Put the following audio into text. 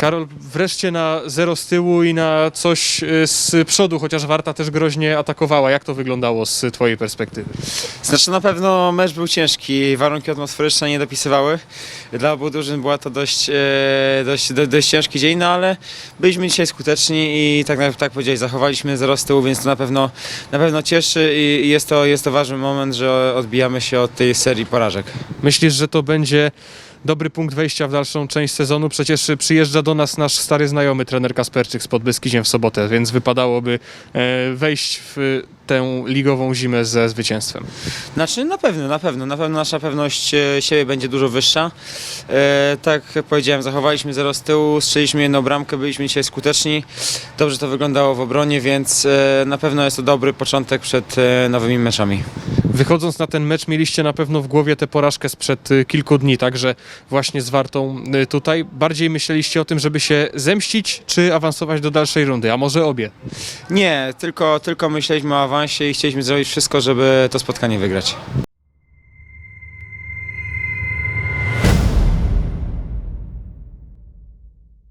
Karol, wreszcie na zero z tyłu i na coś y, z przodu, chociaż Warta też groźnie atakowała. Jak to wyglądało z twojej perspektywy? Znaczy na pewno mecz był ciężki, warunki atmosferyczne nie dopisywały. Dla obu drużyn była to dość, e, dość, do, dość ciężki dzień, no ale byliśmy dzisiaj skuteczni i tak jak tak powiedziałeś, zachowaliśmy zero z tyłu, więc to na pewno, na pewno cieszy i i jest to, jest to ważny moment, że odbijamy się od tej serii porażek. Myślisz, że to będzie dobry punkt wejścia w dalszą część sezonu? Przecież przyjeżdża do nas nasz stary znajomy trener Kasperczyk z Podbeskidziem w sobotę, więc wypadałoby e, wejść w tę ligową zimę ze zwycięstwem. Znaczy na pewno, na pewno, na pewno nasza pewność e, siebie będzie dużo wyższa. E, tak jak powiedziałem, zachowaliśmy zero z tyłu, strzeliśmy jedną bramkę, byliśmy dzisiaj skuteczni. Dobrze to wyglądało w obronie, więc na pewno jest to dobry początek przed nowymi meczami. Wychodząc na ten mecz mieliście na pewno w głowie tę porażkę sprzed y, kilku dni, także właśnie z Wartą y, tutaj. Bardziej myśleliście o tym, żeby się zemścić, czy awansować do dalszej rundy, a może obie? Nie, tylko, tylko myśleliśmy o awansie i chcieliśmy zrobić wszystko, żeby to spotkanie wygrać.